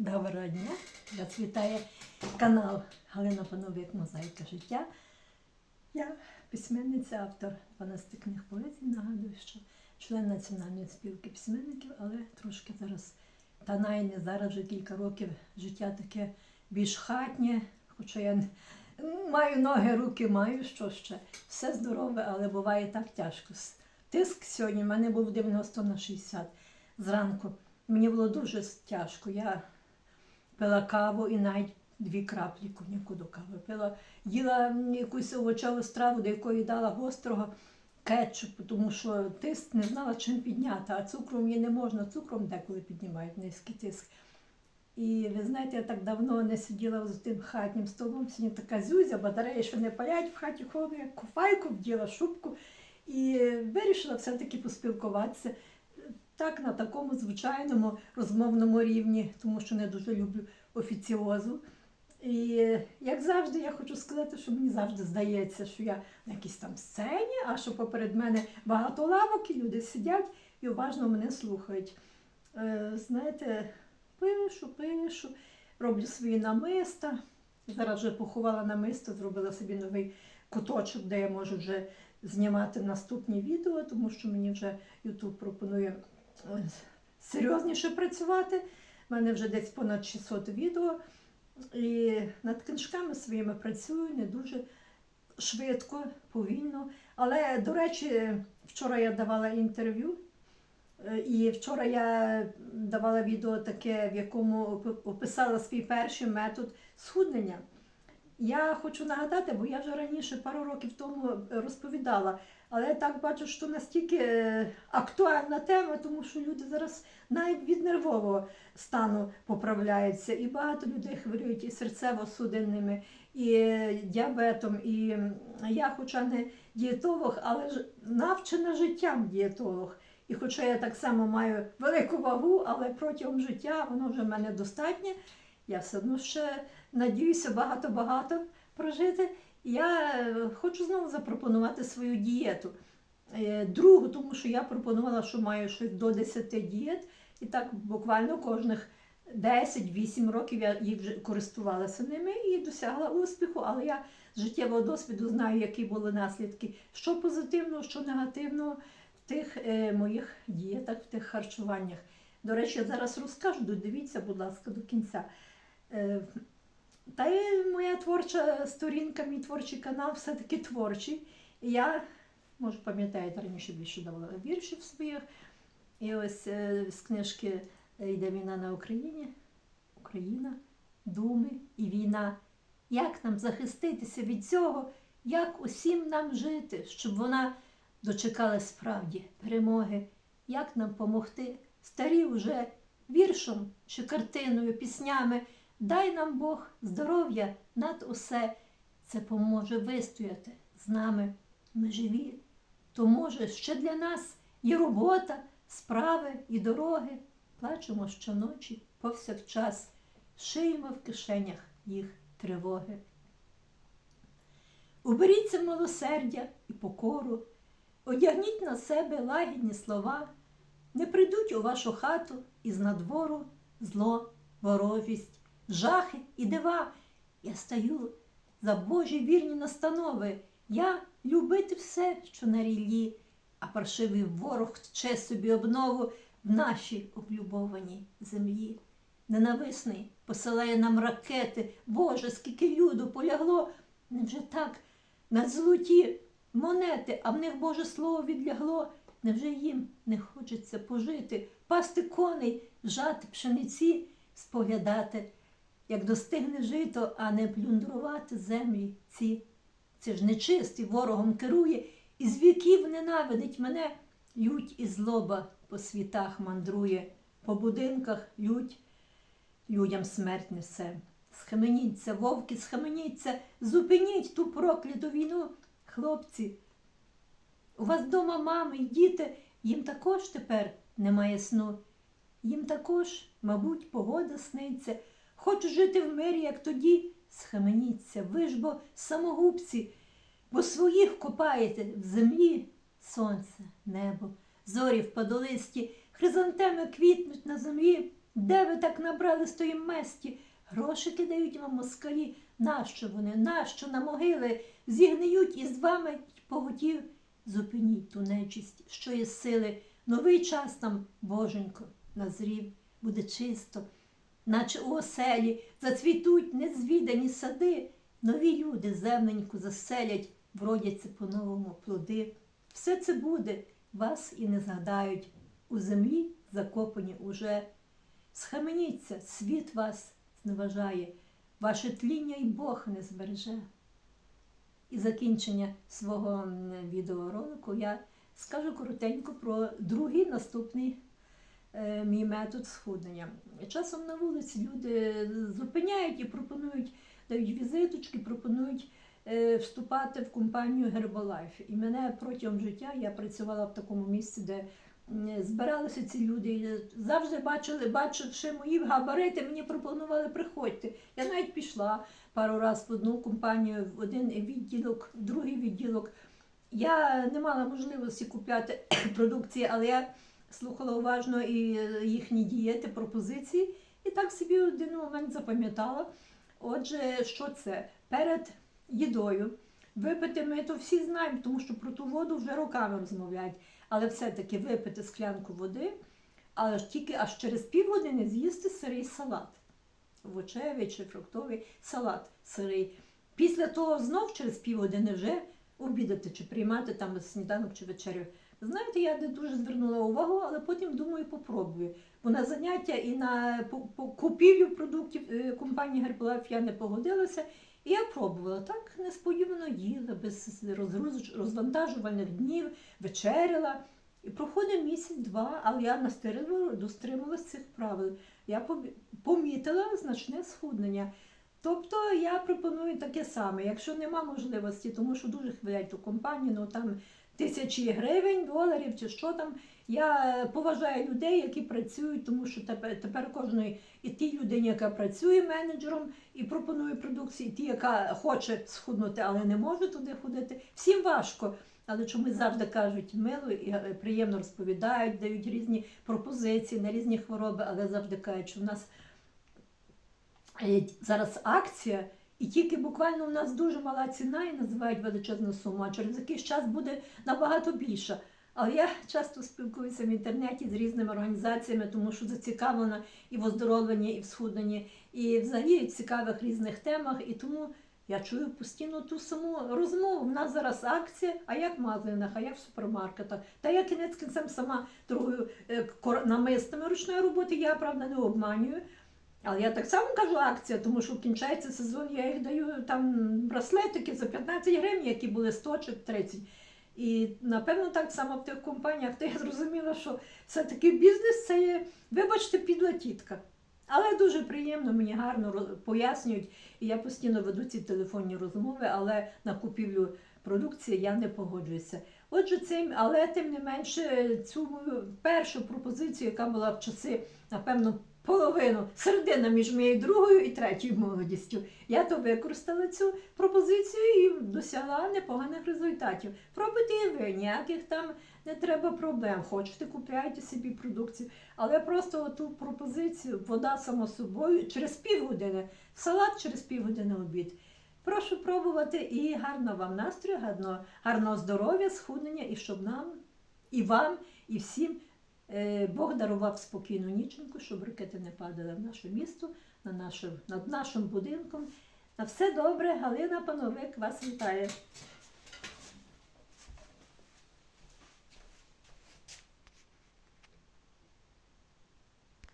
Доброго дня! Вас вітає канал Галина Пановик Мозаїка життя. Я письменниця, автор 12 книг поезії. Нагадую, що член Національної спілки письменників, але трошки зараз та най не зараз вже кілька років життя таке більш хатнє, хоча я маю ноги, руки, маю що ще. Все здорове, але буває так тяжко. Тиск сьогодні в мене був 90 на 60 зранку. Мені було дуже тяжко. Я пила каву і навіть дві краплі коньяку до кави. Пила, їла якусь овочеву страву, до якої дала гострого кетчупу, тому що тиск не знала, чим підняти, а цукром її не можна, цукром деколи піднімають низький тиск. І ви знаєте, я так давно не сиділа за тим хатнім столом, сьогодні така зюзя, батареї ще не палять, в хаті холодно, я куфайку вділа, шубку. І вирішила все-таки поспілкуватися так на такому звичайному розмовному рівні, тому що не дуже люблю офіціозу. І як завжди, я хочу сказати, що мені завжди здається, що я на якійсь там сцені, а що поперед мене багато лавок, і люди сидять і уважно мене слухають. Е, знаєте, пишу, пишу, роблю свої намиста. Зараз вже поховала намисто, зробила собі новий куточок, де я можу вже знімати наступні відео, тому що мені вже YouTube пропонує серйозніше працювати. У мене вже десь понад 600 відео. І над книжками своїми працюю не дуже швидко, повільно. Але, до речі, вчора я давала інтерв'ю, е, і вчора я давала відео таке, в якому описала свій перший метод схуднення. Я хочу нагадати, бо я вже раніше пару років тому розповідала, але я так бачу, що настільки е, актуальна тема, тому що люди зараз навіть від нервового стану поправляються, і багато людей хворіють і серцево-судинними, і е, діабетом. І я, хоча не дієтолог, але ж навчена життям дієтолог. І хоча я так само маю велику вагу, але протягом життя воно вже в мене достатнє. Я все одно ще надіюся багато-багато прожити. Я е, хочу знову запропонувати свою дієту. Е, Другу, тому що я пропонувала, що маю щось до 10 дієт, і так буквально кожних 10-8 років я їх вже користувалася ними і досягла успіху, але я з життєвого досвіду знаю, які були наслідки, що позитивного, що негативного в тих е, моїх дієтах, в тих харчуваннях. До речі, я зараз розкажу, додивіться, будь ласка, до кінця. Е, Та й моя творча сторінка, мій творчий канал все-таки творчий. Я, може, пам'ятаєте, раніше більше давала віршів своїх. І ось е, з книжки Йде війна на Україні, Україна, думи і війна. Як нам захиститися від цього, як усім нам жити, щоб вона дочекалась справді перемоги, як нам помогти старі вже віршом чи картиною, піснями. Дай нам Бог здоров'я над усе. Це поможе вистояти з нами. Ми живі. То може ще для нас є робота, справи і дороги. Плачемо щоночі, повсякчас, шиємо в кишенях їх тривоги. Уберіться милосердя і покору, одягніть на себе лагідні слова, не прийдуть у вашу хату із надвору зло, ворожість, жахи і дива. Я стаю за Божі вірні настанови. Я любити все, що на ріллі, а паршивий ворог тче собі обнову в нашій облюбованій землі. Ненависний посилає нам ракети. Боже, скільки люду полягло. Невже так на золоті монети, а в них Боже Слово відлягло? Невже їм не хочеться пожити, пасти коней, жати пшениці, споглядати, як достигне жито, а не плюндрувати землі ці? Це ж нечистий ворогом керує, і з віків ненавидить мене. Лють і злоба по світах мандрує, по будинках лють, людям смерть несе. Схаменіться, вовки, схаменіться, зупиніть ту прокляту війну, хлопці. У вас вдома мами й діти, їм також тепер немає сну. Їм також, мабуть, погода сниться. Хочуть жити в мирі, як тоді. Схаменіться, ви ж бо самогубці, бо своїх копаєте в землі сонце, небо, зорі в падолисті, хризантеми квітнуть на землі, Де ви так набрали з тої месті? Гроші кидають вам москалі. Нащо вони? Нащо на могили зігниють із вами поготів? Зупиніть ту нечисть, що є сили. Новий час там, боженько, назрів, буде чисто, наче у оселі зацвітуть незвідані сади. Нові люди земленьку заселять, вродяться по-новому плоди. Все це буде, вас і не згадають. У землі закопані уже. Схаменіться, світ вас зневажає, ваше тління й Бог не збереже. І закінчення свого відеоролику я скажу коротенько про другий наступний мій метод схуднення. Часом на вулиці люди зупиняють і пропонують, дають візиточки, пропонують е, вступати в компанію Herbalife. І мене протягом життя я працювала в такому місці, де збиралися ці люди. Завжди бачили, бачивши мої габарити, мені пропонували приходьте. Я навіть пішла пару разів в одну компанію, в один відділок, в другий відділок. Я не мала можливості купляти продукції, але я слухала уважно і е, їхні дієти, пропозиції, і так собі один момент запам'ятала. Отже, що це? Перед їдою випити ми то всі знаємо, тому що про ту воду вже роками розмовляють. Але все-таки випити склянку води, але тільки аж через півгодини з'їсти сирий салат. Овочевий чи фруктовий салат сирий. Після того знов через півгодини вже обідати чи приймати там сніданок чи вечерю. Знаєте, я не дуже звернула увагу, але потім думаю, попробую. Бо на заняття і на купівлю продуктів е, компанії Herbalife я не погодилася. І я пробувала так несподівано їла, без розвантажувальних днів, вечеряла. І проходить місяць-два, але я настирливо дострималась цих правил. Я помітила значне схуднення. Тобто я пропоную таке саме. Якщо нема можливості, тому що дуже хвилять ту компанію, ну там тисячі гривень, доларів чи що там. Я поважаю людей, які працюють, тому що тепер, тепер кожної і тій людині, яка працює менеджером і пропонує продукцію, і ті, яка хоче схуднути, але не може туди ходити. Всім важко. Але чомусь завжди кажуть мило і е, приємно розповідають, дають різні пропозиції на різні хвороби, але завжди кажуть, що в нас е, зараз акція, і тільки буквально у нас дуже мала ціна і називають величезну суму, а через якийсь час буде набагато більша. Але я часто спілкуюся в інтернеті з різними організаціями, тому що зацікавлена і в оздоровленні, і в схудненні, і взагалі в цікавих різних темах. І тому я чую постійно ту саму розмову. У нас зараз акція, а як в магазинах, а як в супермаркетах. Та я кінець кінцем сама торгую е, намистами ручної роботи, я правда не обманюю. Але я так само кажу акція, тому що кінчається сезон, я їх даю там браслетики за 15 гривень, які були 100 чи 30. І напевно так само в тих компаніях, то я зрозуміла, що все-таки бізнес це є, вибачте, підла тітка. Але дуже приємно, мені гарно пояснюють, і я постійно веду ці телефонні розмови, але на купівлю продукції я не погоджуюся. Отже, цим, але тим не менше, цю першу пропозицію, яка була в часи, напевно, половину, середина між моєю другою і третьою молодістю. Я то використала цю пропозицію і досягла непоганих результатів. Пробуйте і ви, ніяких там не треба проблем. Хочете, купляйте собі продукцію. Але просто ту пропозицію, вода само собою, через півгодини, салат через півгодини обід. Прошу пробувати і гарного вам настрою, гарного, гарного здоров'я, схуднення, і щоб нам, і вам, і всім Бог дарував спокійну ніченьку, щоб ракети не падали в наше місто, на наше, над нашим будинком. На все добре, Галина Пановик вас вітає.